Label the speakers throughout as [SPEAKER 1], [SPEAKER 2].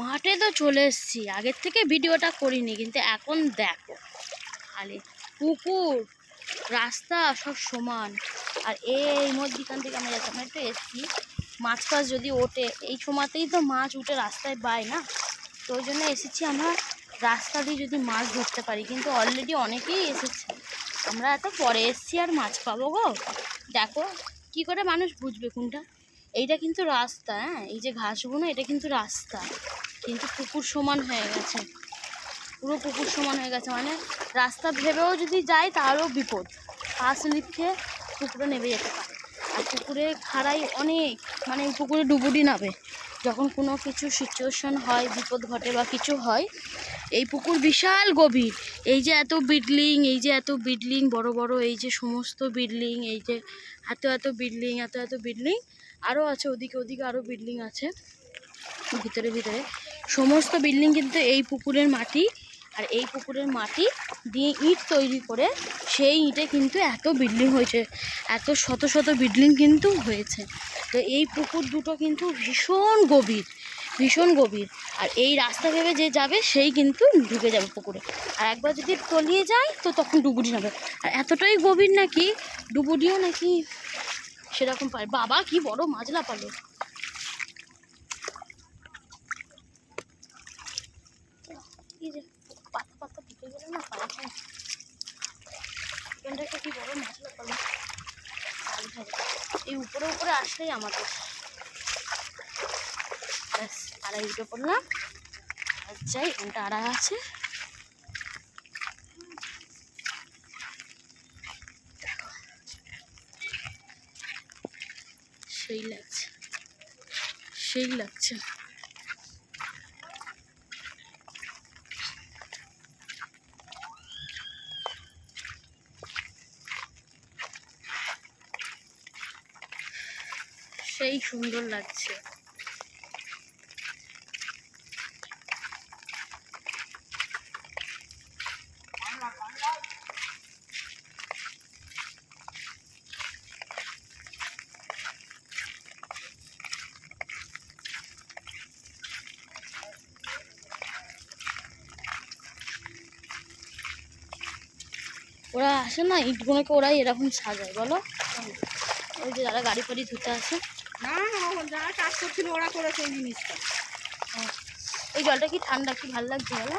[SPEAKER 1] মাঠে তো চলে এসেছি। আগের থেকে ভিডিওটা করিনি, কিন্তু এখন দেখো। খালি পুকুর, রাস্তা সব সমান। আর এই মধ্যিখান থেকে আমরা যাচ্ছি, আমরা একটু এসছি। মাছ ফাছ যদি ওঠে, এই সময়তেই তো মাছ উঠে রাস্তায় পায় না? তো ওই জন্য এসেছি আমরা রাস্তা দিয়ে যদি মাছ ধরতে পারি। কিন্তু অলরেডি অনেকেই এসেছে। আমরা এত পরে এসছি আর মাছ পাবো গো। দেখো, কি করে মানুষ বুঝবে কোনটা? এইটা কিন্তু রাস্তা হ্যাঁ? এই যে ঘাসগুলো, এটা কিন্তু রাস্তা। কিন্তু পুকুর সমান হয়ে গেছে। পুরো পুকুর সমান হয়ে গেছে। মানে রাস্তা ভেবেও যদি যায় তারও বিপদ। পাশ লিখে পুকুরে নেমে যেতে পারে। আর পুকুরে খাড়াই অনেক। মানে পুকুরে ডুবুরি নামে। যখন কোনো কিছু সিচুয়েশন হয়, বিপদ ঘটে বা কিছু হয়, এই পুকুর বিশাল গভীর। এই যে এত বিল্ডিং, এই যে এত বিল্ডিং, বড় বড় এই যে সমস্ত বিল্ডিং, এই যে এত এত বিল্ডিং, এত এত বিল্ডিং আরও আছে ওদিকে ওদিকে আরও বিল্ডিং আছে। ভিতরে ভিতরে। সমস্ত বিল্ডিং কিন্তু এই পুকুরের মাটি, আর এই পুকুরের মাটি দিয়ে ইট তৈরি করে সেই ইটে কিন্তু এত বিল্ডিং হয়েছে, এত শত শত বিল্ডিং কিন্তু হয়েছে। তো এই পুকুর দুটো কিন্তু ভীষণ গভীর ভীষণ গভীর। আর এই রাস্তা ভেবে যে যাবে, সেই কিন্তু ঢুকে যাবে পুকুরে। আর একবার যদি তলিয়ে যায়, তো তখন ডুবুরি নেবে আর এতটাই গভীর নাকি? ডুবুরিও নাকি? সেরকম পারে। বাবা, কি বড় মাছলা পালো। পাতা পায়ে কি বড় মাছলা পালো। এই উপরে উপরে আসলেই আমাদের ব্যাস, আড়াই উঠে পড়লাম। আর যাই এখানটা আড়াই আছে। সেই লাগছে। সেই লাগছে। সেই সুন্দর লাগছে। ওরা আসে না ইটগুলোকে ওরাই এরকম সাজায় বলো? ওই যে যারা গাড়ি ফাড়ি ধুতে আসে।
[SPEAKER 2] না যারা কাজ করছিল ওরা করেছে এই জিনিসটা।
[SPEAKER 1] এই জলটা কি ঠান্ডা কি ভালো লাগছে বলো?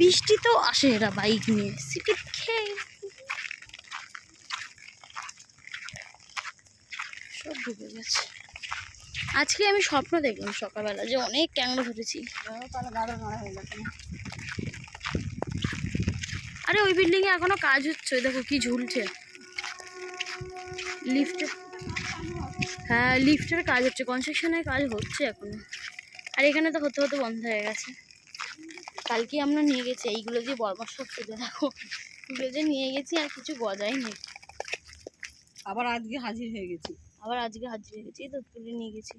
[SPEAKER 1] বৃষ্টি তো আসে এরা বাইক নিয়ে সিটি খেয়ে। সব ডুবে গেছে। আজকে আমি স্বপ্ন দেখলাম সকালবেলা যে অনেক ক্যাংড়া ধরেছি
[SPEAKER 2] তাহলে গাড়ি মারা হয়ে গেছে
[SPEAKER 1] আরে ওই বিল্ডিং এ এখনও কাজ হচ্ছে দেখো কি ঝুলছে। লিফটে হ্যাঁ লিফটের কাজ হচ্ছে কনস্ট্রাকশনের কাজ হচ্ছে এখনও। আর এখানে তো হতে হতে বন্ধ হয়ে গেছে। কালকে আমরা নিয়ে গেছি এইগুলো দিয়ে বরমাস সব তুলে দেখো। তুলে যে নিয়ে গেছি আর কিছু গজায়নি
[SPEAKER 2] আবার আজকে হাজির হয়ে গেছি।
[SPEAKER 1] আবার আজকে হাজির হয়ে গেছি তো তুলে নিয়ে গেছি।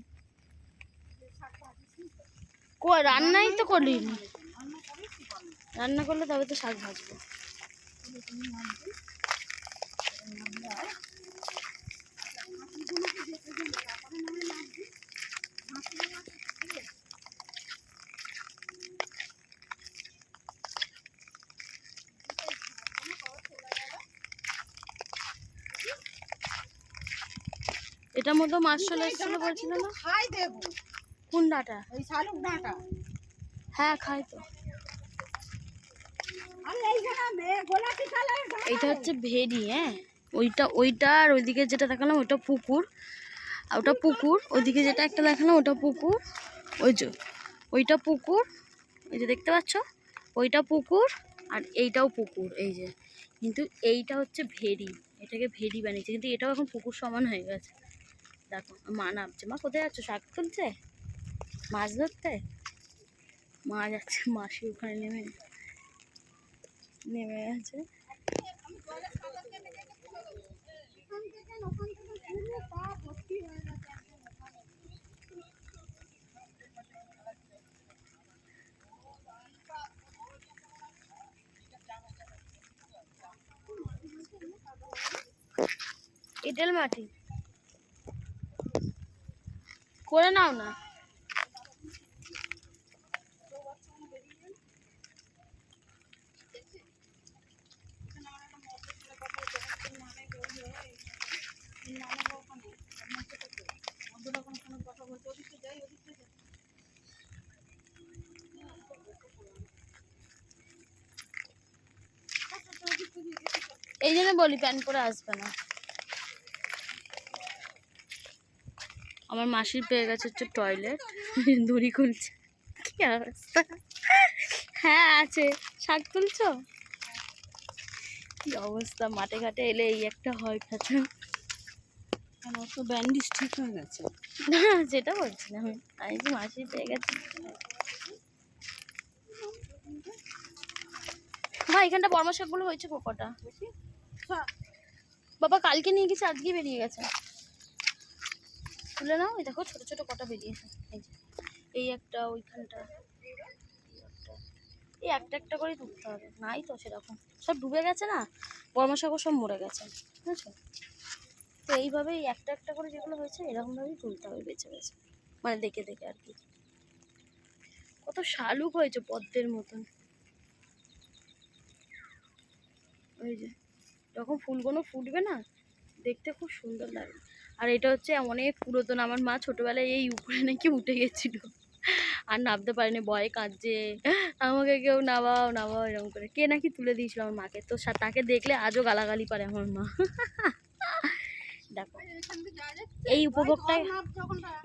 [SPEAKER 1] কো রান্নাই তো করলিনি রান্না করলে তবে তো শাক ভাজবো। এটার মধ্যে মাছ চলে এসেছিল বলছিল না?
[SPEAKER 2] খাই দেবো।
[SPEAKER 1] কোন ডাটা
[SPEAKER 2] ওই শালুক ডাঁটা।
[SPEAKER 1] হ্যাঁ খাই তো। এইটা হচ্ছে ভেড়ি হ্যাঁ? ওইটা ওইটা আর ওইদিকে যেটা দেখালাম ওটা পুকুর। আর ওটা পুকুর ওইদিকে যেটা একটা দেখালাম ওটা পুকুর। ওই যে ওইটা পুকুর এই যে দেখতে পাচ্ছ? ওইটা পুকুর আর এইটাও পুকুর এই যে। কিন্তু এইটা হচ্ছে ভেড়ি এটাকে ভেড়ি বানিয়েছে। কিন্তু এটাও এখন পুকুর সমান হয়ে গেছে। দেখো মা নামছে। মা কোথায় যাচ্ছ? শাক তুলছে মাছ ধরতে? মা যাচ্ছে মাসি ওখানে নেমে। নেমে গেছে এঁটেল মাটি। করে নাও না। এই জন্য বলি, প্যান্ট পরে আসবে না। আমার মাসির পেয়ে গেছে হচ্ছে টয়লেট, দড়ি খুলছে। কি অবস্থা? হ্যাঁ আছে। শাক তুলছ? কি অবস্থা? মাঠে ঘাটে এলে এই একটা হয় কথা
[SPEAKER 2] কেন? তো ব্যান্ডেজ ঠিক হয়ে গেছে।
[SPEAKER 1] না যেটা বলছি না আমি আমি তো মাসি পেয়ে গেছি। ভাই এখানটা বর্মা শাকগুলো হয়েছে পোকটা বাবা কালকে নিয়ে গেছে আজকে বেরিয়ে গেছে। তুলে নাও দেখো ছোট ছোট কটা বেরিয়েছে। এই একটা ওইখানটা এই একটা। একটা করেই তুলতে হবে। নাই তো সেরকম। সব ডুবে গেছে না? বর্মা শাকও সব মরে গেছে। বুঝেছ? তো এইভাবেই একটা একটা করে যেগুলো হয়েছে, এরকমভাবেই তুলতে হবে বেছে বেছে। মানে দেখে দেখে আর কি। কত শালুক হয়েছে পদ্মের মতন। ওই যে, যখন ফুলগুলো ফুটবে না, দেখতে খুব সুন্দর লাগে। আর এটা হচ্ছে অনেক পুরাতন। আমার মা ছোটবেলায় এই উপরে নাকি উঠে গেছিল। আর নামতে পারেনি ভয়ে কাঁদছে। আমাকে কেউ নামাও নামাও এরকম করে। কে নাকি তুলে দিয়েছিল আমার মাকে? তো তাকে দেখলে আজও গালাগালি পারে আমার মা। দেখো এই উপভোগটা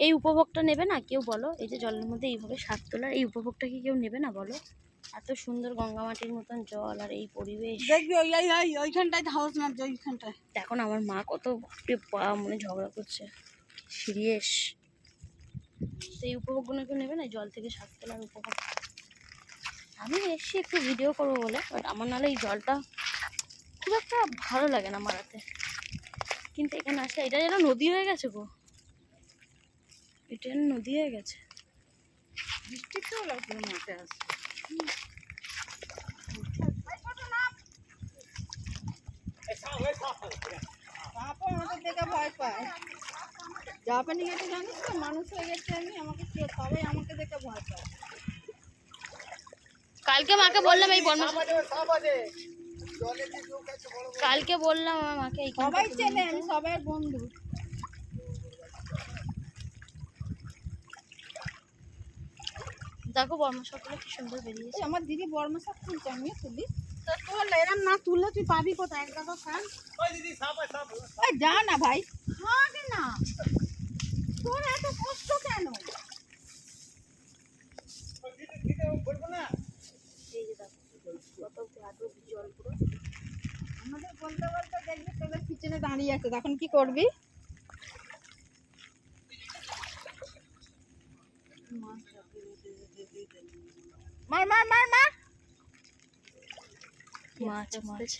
[SPEAKER 1] এই উপভোগটা নেবে না কেউ বলো? এই যে জলের মধ্যে এইভাবে শাক তোলার এই উপভোগটা কি কেউ নেবে না বলো? এত সুন্দর গঙ্গা মাটির মতন জল আর এই পরিবেশ।
[SPEAKER 2] দেখবি ওই ওই ওই ওইখানটায় হাউস মারছে ওইখানটায়।
[SPEAKER 1] দেখো না আমার মা কত মনে ঝগড়া করছে। সিরিয়াস। তো এই উপভোগগুলো কেউ নেবে না এই জল থেকে শাক তোলার উপভোগ। আমি এসছি একটু ভিডিও করব বলে বাট আমার নাহলে এই জলটা খুব একটা ভালো লাগে না মারাতে। কিন্তু এখানে আসলে এটা যেন নদী হয়ে গেছে গো। এটা যেন নদী হয়ে গেছে।
[SPEAKER 2] বৃষ্টিতেও লাগবে মাঠে আসে সাপও আমাদের দেখে ভয় পায়। জাপানি গেছে জানিস তো? মানুষ হয়ে গেছে আমি আমাকে সবাই আমাকে দেখে ভয় পায়।
[SPEAKER 1] কালকে মাকে বললাম এই বর্মা কালকে বললাম আমার মাকে এই
[SPEAKER 2] সবাই চেনে আমি সবাই বন্ধু।
[SPEAKER 1] দেখো বর্মা সবগুলো কি সুন্দর বেরিয়েছে।
[SPEAKER 2] আমার দিদি বর্মা শাক তুলছে আমি তুলি। তোর এরম না তুললে তুই পাবি কোথায়? যা না ভাই। হাঁট না। তোর এত কষ্ট কেন? আমাদের বলতে দাঁড়িয়ে আছে। তখন কি করবি? মার মার মার মার।
[SPEAKER 1] মাছ মাছ।